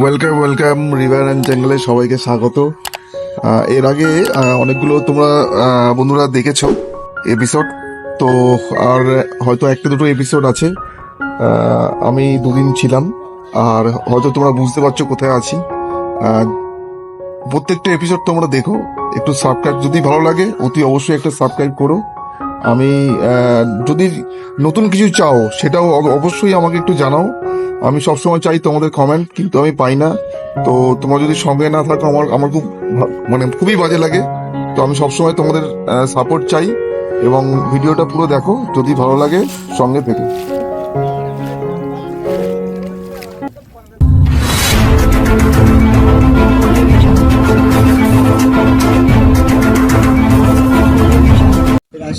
Welcome welcome river and জঙ্গলে সবাইকে স্বাগত। এর আগে অনেকগুলো তোমরা বন্ধুরা দেখেছ এপিসোড তো আর হয়তো একটা দুটো এপিসোড আছে। আমি দুদিন ছিলাম, আর হয়তো তোমরা বুঝতে পারছ কোথায় আছি। প্রত্যেকটা এপিসোড তোমরা দেখো, একটু সাবস্ক্রাইব যদি ভালো লাগে, অতি অবশ্যই একটা সাবস্ক্রাইব করো। আমি যদি নতুন কিছু চাও, সেটাও অব- অবশ্যই আমাকে একটু জানাও। আমি সবসময় চাই তোমাদের কমেন্ট কিন্তু আমি পাই না। তো তোমার যদি সঙ্গে না থাকো, আমার আমার খুব মানে খুবই বাজে লাগে। তো আমি সবসময় তোমাদের সাপোর্ট চাই এবং ভিডিওটা পুরো দেখো, যদি ভালো লাগে, সঙ্গে থেকে।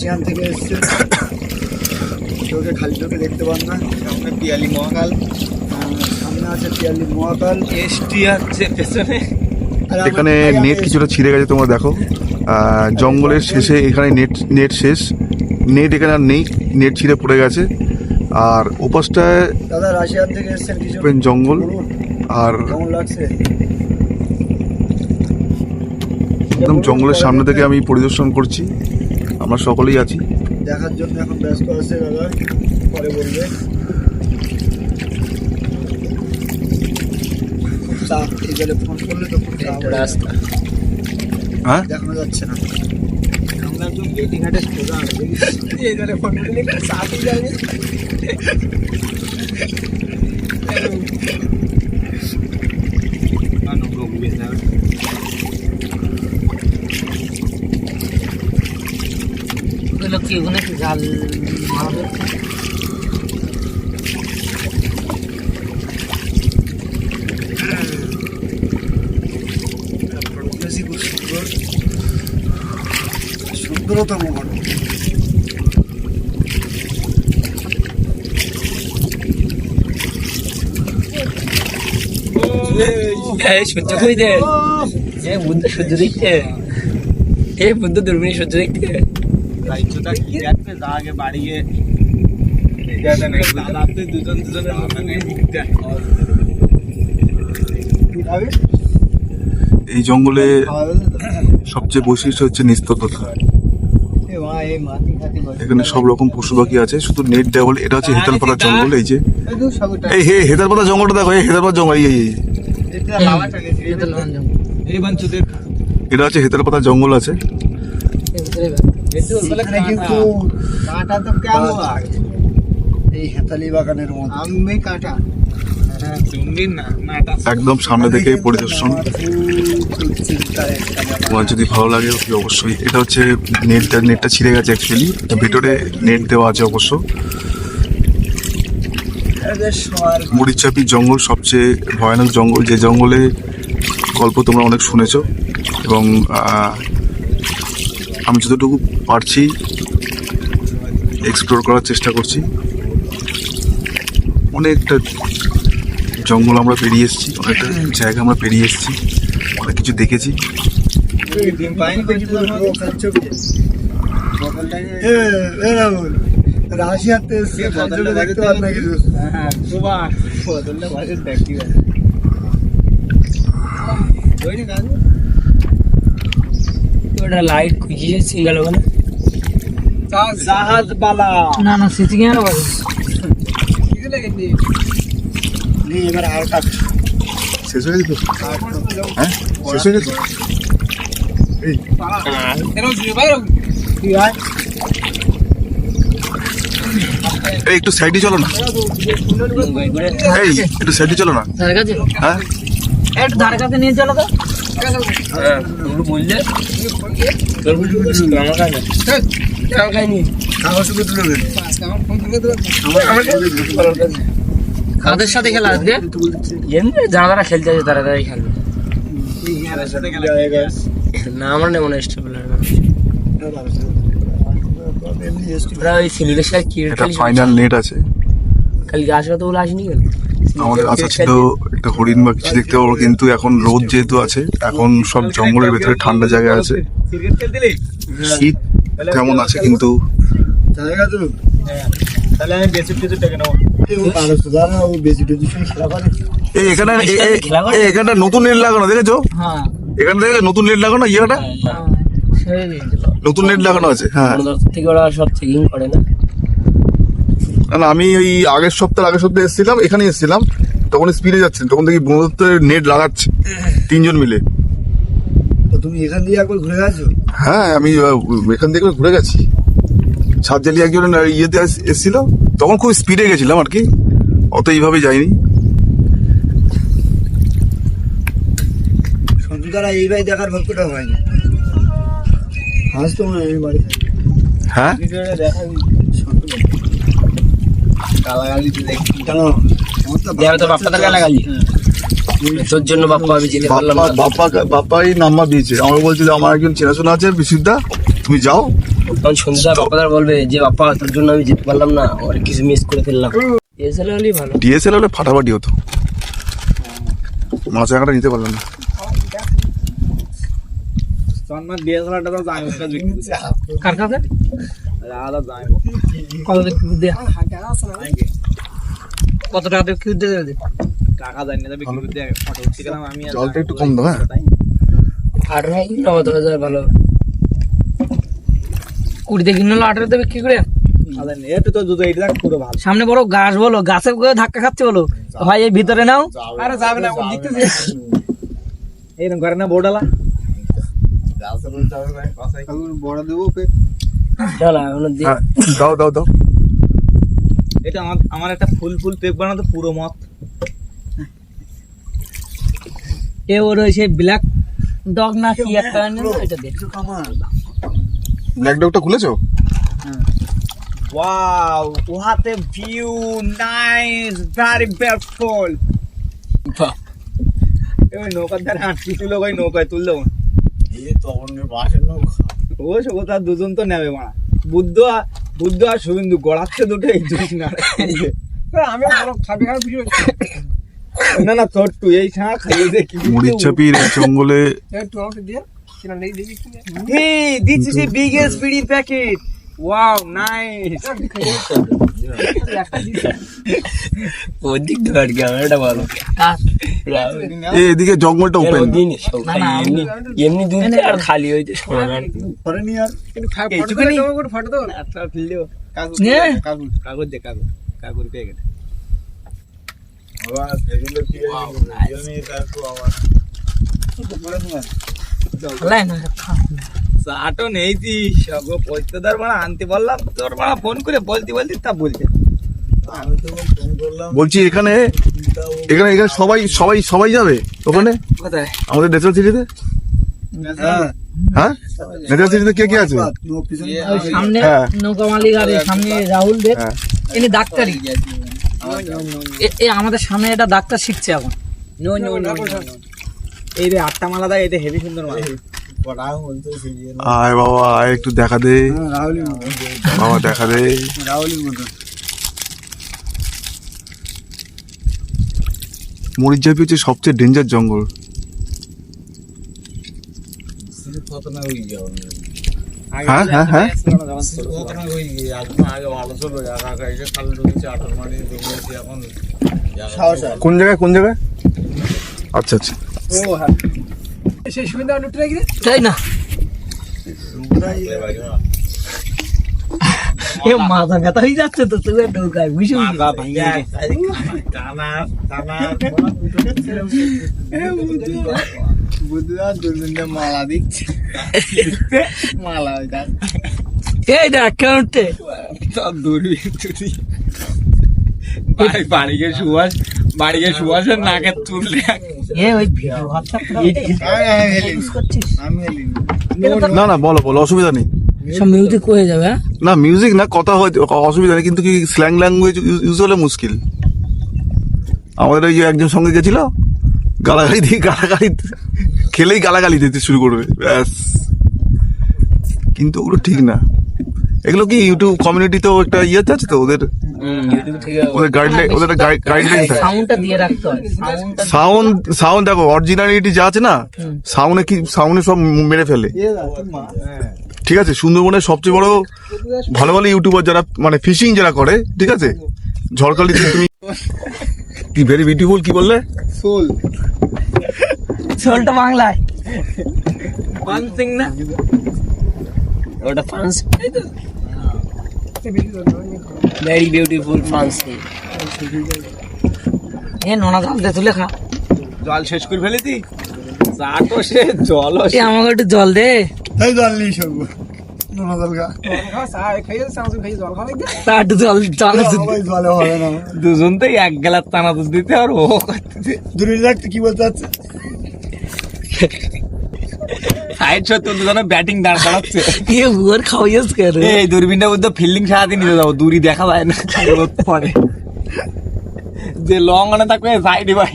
রাশিয়ান থেকে এসছে। চোখে খালি চোখে দেখতে পান না। সামনে পিয়ালি মহাকাল। সামনে আছে পিয়ালি মহাকাল। এসটি আছে পেছনে। এখানে নেট কিছুটা ছিঁড়ে গেছে তোমরা দেখো। জঙ্গলের শেষে এখানে নেট নেট শেষ। নেট এখানে আর নেই। নেট ছিঁড়ে পড়ে গেছে। আর ওপাশটায় দাদা রাশিয়ান থেকে এসছেন কিছু? জঙ্গল। আর কেমন লাগছে? একদম জঙ্গলের সামনে থেকে আমি পরিদর্শন করছি। আমরা সকলেই আছি। দেখার জন্য এখন ব্যস্ত আছে দাদা পরে বলবে। চাপ এই গেলে ফোন করলে তো হয়ে। রাস্তা। হ্যাঁ? দেখানো যাচ্ছে না। আমরা একদম গেটি ঘাটে সোজা আছে এই ধরে ফোন করলে চাপই যাবে। কি ওখানে কি জাল মারবে? সুন্দরতম ঘটনা এই সহ্য করি দে এ বুদ্ধ সহ্য দেখতে। এ বুদ্ধ দূরবীন সহ্য দেখতে। রাজ্যটা কি দেখবে তা আগে বাড়িয়ে রাতে দুজন দুজনের এই জঙ্গলে? সবচেয়ে বৈশিষ্ট্য হচ্ছে নিস্তব্ধতা। এখানে সব রকম পশু পাখি আছে শুধু নেট দেওয়া বলে এটা হচ্ছে হেতালপাতা জঙ্গল এই যে এই হে হেতালপাতা জঙ্গলটা দেখো এই হেতালপাতা জঙ্গল এই এটা হচ্ছে হেতালপাতা জঙ্গল আছে এখানে কিন্তু কাঁটা তো কেমন এই হেতালি বাগানের মধ্যে। আমি কাঁটা। চুম্বির না নাটা একদম সামনে থেকে পরিদর্শন। তোমার যদি ভালো লাগে অবশ্যই। এটা হচ্ছে নেট নেটটা ছিঁড়ে গেছে অ্যাকচুয়ালি ভিতরে নেট দেওয়া আছে অবশ্য। মরিচাপি জঙ্গল সবচেয়ে ভয়ানক জঙ্গল। যে জঙ্গলে গল্প তোমরা অনেক শুনেছো। এবং আহ, আমি যতটুকু পারছি এক্সপ্লোর করার চেষ্টা করছি অনেকটা জঙ্গল আমরা পেরিয়ে এসেছি, অনেকটা জায়গা আমরা পেরিয়ে এসেছি, অনেক কিছু দেখেছি রাশিয়াতে দেখতে পান না কিছু। হ্যাঁ সুভাষ বদললে ভাষের দেখি ওটা লাইট খুঁজিয়ে সিঙ্গেল ওখানে জাহাজ বালা না না সিসি ক্যামেরা বাজে নে, এবার আর কাটছো। শেষ হয়ে গেছে তো? হ্যাঁ শেষ হয়ে গেছে এই কি হয়? এই একটু সাইডে চলো না এই একটু সাইডে চলো না ধার কাছে হ্যাঁ একটু ধার কাছে নিয়ে চলো তো বললে আমার কাছে আমার কাছে তুলে সাথে খেলা আজকে? এমনি যারা যারা খেলতে আছে তারা তারাই খেলবে। না আমার নেই মনে হয় ওরা ওই সাথে ফাইনাল নেট আছে। কালকে আসবে তো বলে আসেনি কেন? আমাদের আশা ছিল একটা হরিণ বা কিছু দেখতে পাবো কিন্তু এখন রোদ যেহেতু আছে এখন সব জঙ্গলের ভেতরে ঠান্ডা জায়গা আছে। শীত কেমন আছে কিন্তু? এখানে এখানটা নতুন নেট লাগানো দেখেছ? হ্যাঁ। এখানে দেখে নতুন নেট লাগানো ইয়েটা? নতুন নেট লাগানো আছে হ্যাঁ। থেকে ওরা সব চেকিং করে না? না, আমি ওই আগের সপ্তাহ আগের সপ্তাহে এসেছিলাম এখানে এসেছিলাম তখন স্পিডে যাচ্ছেন তখন দেখি বন্ধুত্বের নেট লাগাচ্ছে তিনজন মিলে। তো তুমি এখান দিয়ে একবার ঘুরে গেছো? হ্যাঁ আমি এখান থেকে ঘুরে গেছি। সাতজালি একজন ইয়েতে এস- এসেছিল তখন খুব স্পিডে গেছিলাম আর কি অত এইভাবে যাইনি। সন্তু দ্বারা এইভাবে দেখার ভাগ্যটা হয় না আজ তো মনে হয় আমি বাড়ি হ্যাঁ? দ্বারা। কেন তো আমি গালাগালি তোর জন্য বাপ্পা আমি পারলাম না বাপ্পা বাপ্পাই নাম্বার দিয়েছে আমার বলছিল আমার একজন চেনাশোনা আছে বিশুদ্ধা তুমি যাও তখন সন্ধ্যা বাপ্পাদার বলবে যে বাপ্পা তোর জন্য আমি যেতে পারলাম না আমার কিছু মিস করে ফেললাম এসএল হলেই ভালো ডিএসএল হলে ফাটাফাটি হতো মাছ রাখাটা নিতে পারলাম না কার কাছে? কত কত টাকা দিয়ে কিউ দিয়ে দেবে টাকা জানি না বিক্রি করতে ফটো উঠতে আমি জলটা একটু কম দাও হ্যাঁ। আঠারো নগদ হাজার ভালো। কুড়িতে কিনে হলো আঠারোতে বিক্রি করে? ভালো। সামনে বড় গাছ বলো গাছে ধাক্কা খাচ্ছে বলো। ভাই এই ভিতরে নাও। আরে যাবে না এইরকম করে না বোর্ডালা বড় দেবো দাও দাও দাও। এটা আমার আমার একটা ফুল ফুল পেক বানাতো পুরো মত এ ওর ওই সেই ব্ল্যাক ডগ না কি একটা আছে না, এটা দেখ। আমার। ব্ল্যাক ডগটা খুলেছো? Wow what a view nice very beautiful ওই নৌকার ধারে আটকি ছিল ওই নৌকায় তুললে। ও সবতা দুজন তো নেবে মারা। বুদ্ধ আর বুদ্ধ আর শুভেন্দু গড়াচ্ছে দুটো এই দুই না আমি খাবি খাবি না। না তুই এই ছাড়া খাইয়ে দেখি কি এই জঙ্গলে Hey, this is the biggest birdie packet. Wow, nice. ওদিক ধর ক্যামেরাটা ভালো এদিকে জঙ্গলটা ওপেন না না এমনি দুধ আর খালি হইতে সমান পরে নি আর? এইটুখানি ফটো তো আচ্ছা কাগজ নে। কাগজ কাগজ দে কাগজ। কাগজ পেয়ে গেছে। লাই না চাটো নেইছি সব পৈতদার মারা আনতে বললাম তোর মারা ফোন করে বলতে বলতে তা বলছে বলছি এখানে এখানে এখানে সবাই সবাই সবাই যাবে ওখানে আমাদের ন্যাচারাল সিটিতে হ্যাঁ হ্যাঁ ন্যাচারাল সিটিতে কে কে আছে সামনে হ্যাঁ। নৌকা মালিক আর এই সামনে রাহুল দেব হ্যাঁ। ইনি ডাক্তারি এ- এ আমাদের সামনে এটা ডাক্তার শিখছে এখন নো নো নো এই রে আটটা মালা দেয় এটা হেভি সুন্দর মালা। আয় বাবা আয় একটু দেখা দে। হ্যাঁ, বাবা দেখা দে। মরিচাপি হচ্ছে সবচেয়ে ডেঞ্জার জঙ্গল। হ্যাঁ, হ্যাঁ, হ্যাঁ। কোন জায়গায় কোন জায়গায়? আচ্ছা আচ্ছা। তাই না? এ মাথা ব্যথা হয়ে যাচ্ছে তো নৌকায় মালা দিচ্ছে মালা এই দেখ কেমন উঠতে বাড়ি বাড়ি গিয়ে সুভাষ বাড়ি গিয়ে সুভাষের নাকে তুললে না না বলো বলো অসুবিধা নেই। সব মিউজিক হয়ে যাবে হ্যাঁ? না মিউজিক না কথা হয়তো অসুবিধা নেই কিন্তু কি স্ল্যাং ল্যাঙ্গুয়েজ ইউজ হলে মুশকিল। আমাদের ওই একজন সঙ্গে গেছিল গালাগালি দিয়ে গালাগালি খেলেই গালাগালি দিতে শুরু করবে ব্যাস। কিন্তু ওগুলো ঠিক না। এগুলো কি ইউটিউব কমিউনিটিতেও একটা ইয়েতে আছে তো ওদের ওদের গাইডলাইন ওদের গাইডলাইন থাকে। সাউন্ডটা দিয়ে রাখতে হয়। সাউন্ড সাউন্ড দেখো অরিজিনালিটি যা আছে না সাউন্ডে কি সাউন্ডে সব মেরে ফেলে। ঠিক আছে সুন্দরবনের সবচেয়ে বড় ভালো ভালো ইউটিউবার যারা মানে ফিশিং যারা করে ঠিক আছে? ঝড়খালিতে তুমি কি ভেরি বিউটিফুল কি বললে? সোল সোলটা বাংলায়। না ওটা ফ্রান্স ভেরি বিউটিফুল ফ্রান্সিং এ নোনা জল দে তুলে খা। জল শেষ করে ফেলেছি। চা তো সে জল এ আমাকে একটু জল দে। তাই জল নেই সব নোনা জল খা। তা একটু জল জল সবাই জলে হবে না। দুজন তো এক গেলার টানা দুধ দিতে আর ও করতেছে দূরে রাখতে কি বলতে চাচ্ছে? সাইড সত্তর দুজনে ব্যাটিং দাঁড় করাচ্ছে। এ বুয়ার খাওয়াইস কে এই দূরবীনটা মধ্যে ফিল্ডিং সারাতে নিতে যাব দূরই দেখা যায় না। রোদ যে লং অনে থাকবে সাইডে ভাই।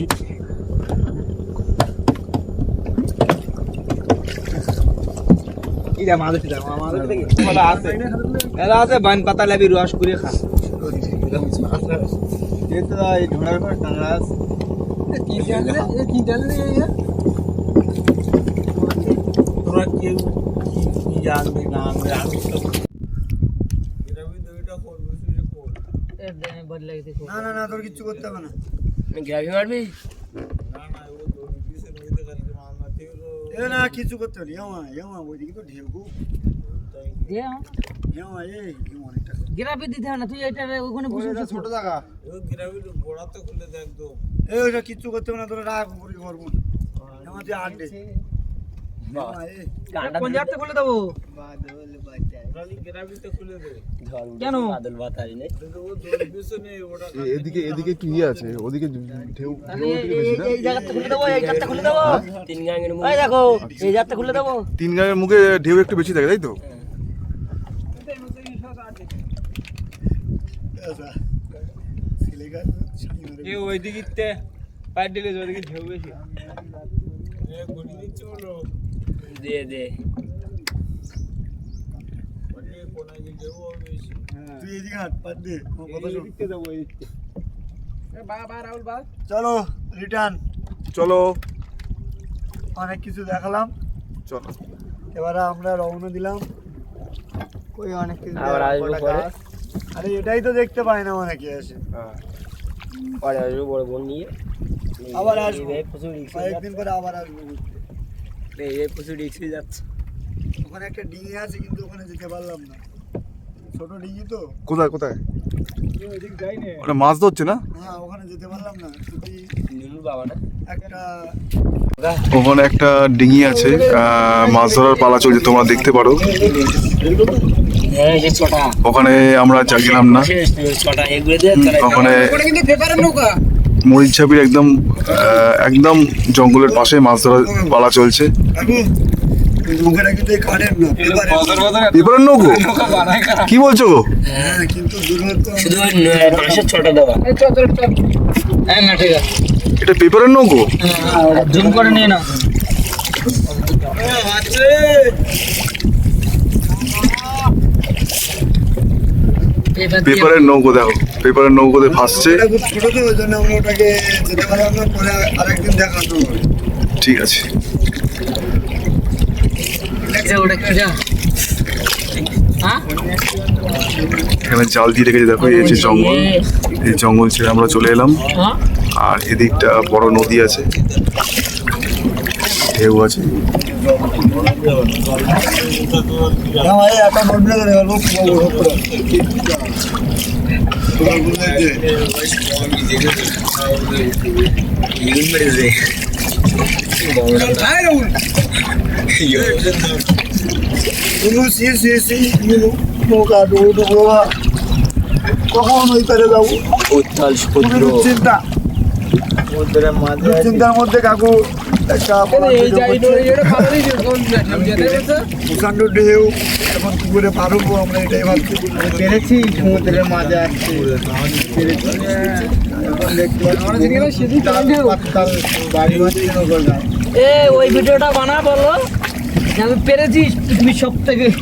আছে। বান পাতা লাবি রস করে খা। এই ঢোড়ার পর টাঙ্গা আছে। কি জানলে কি জানলে তোরা কেউ কি জানবে না আমি আমি তো না না না তোর কিচ্ছু করতে হবে না গ্রাভি মারবি এ না কিছু করতে হবে না ইয়ামা ইয়ামা ওইদিকে তো ঢেউ গো ইয়ামা এই এই অনেকটা গ্রাভি দিতে হবে না তুই এটা ওখানে বসে ছোট জায়গা এই ওইটা কিচ্ছু করতে হবে না তোরা রাখ করে করব এই। কোন জায়গাতে খুলে দেবো? কেন? বাদল বাতাস নেই এদিকে এদিকে একটু ইয়ে আছে ওদিকে ঢেউ এই- এই খুলে দেবো এই জায়গাটা খুলে দেবো। তিন গাঙের মুখ। দেখো এই জায়গাটা খুলে দেবো। তিন মুখে ঢেউ একটু বেশি থাকে তাই তো? আচ্ছা। ছেলে গাছ, ছানি মেরে এ ওই দিকে দিলে ওইদিকে ঢেউ বেশি। পাত দে চলো রিটার্ন চলো। অনেক কিছু দেখালাম। চলো। এবারে আমরা রওনা দিলাম। কই অনেক কিছু। আরে এটাই তো দেখতে পায় না অনেকে এসে। পরে আসব বড় বোন নিয়ে। আবার আসব। কয়েকদিন পরে আবার আসব। এই প্রচুর রিক্স যাচ্ছে। ওখানে একটা ডিঙি আছে কিন্তু ওখানে যেতে পারলাম না। ছোট ডিঙি তো। কোথায় কোথায়? ওটা মাছ ধরছে না? হ্যাঁ ওখানে যেতে পারলাম না। যদি নুনু বাবা না একটা ওখানে একটা ডিঙি আছে মাছ ধরার পালা চলছে তোমরা দেখতে পারো। হ্যাঁ ওখানে আমরা যা গেলাম না। ওখানে মরিচঝাপির একদম একদম জঙ্গলের পাশে মাছ ধরা পালা চলছে। নৌকো? কি বলছো গো? হ্যাঁ হ্যাঁ এটা পেপারের নৌকো? জুম করে নিয়ে নাও। পেপারের নৌকো দেখো। পেপারের নৌকোতে হবে। ঠিক আছে। হ্যাঁ? এখানে জাল দিয়ে রেখেছে দেখো এই যে জঙ্গল। এই জঙ্গল ছেড়ে আমরা চলে এলাম। হ্যাঁ। আর এদিকটা বড় নদী আছে। ঢেউ আছে। কখন ওই পারে যাব সমুদ্র দুশ্চিন্তা মধ্যে কাকু প্রচণ্ড ঢেউ এখন কি করে পারব আমরা এটাই ভাবছি। পেরেছি সমুদ্রের মাঝে আসছি। ওই ভিডিওটা বানা বলো। যে আমি পেরেছি তুমি সব থেকে কি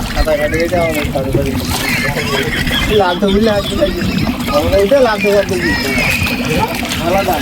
সাঁতার কাটে লাগতে বুঝলে আসবে আমরা এটা লাগতে পারতে আলাদা।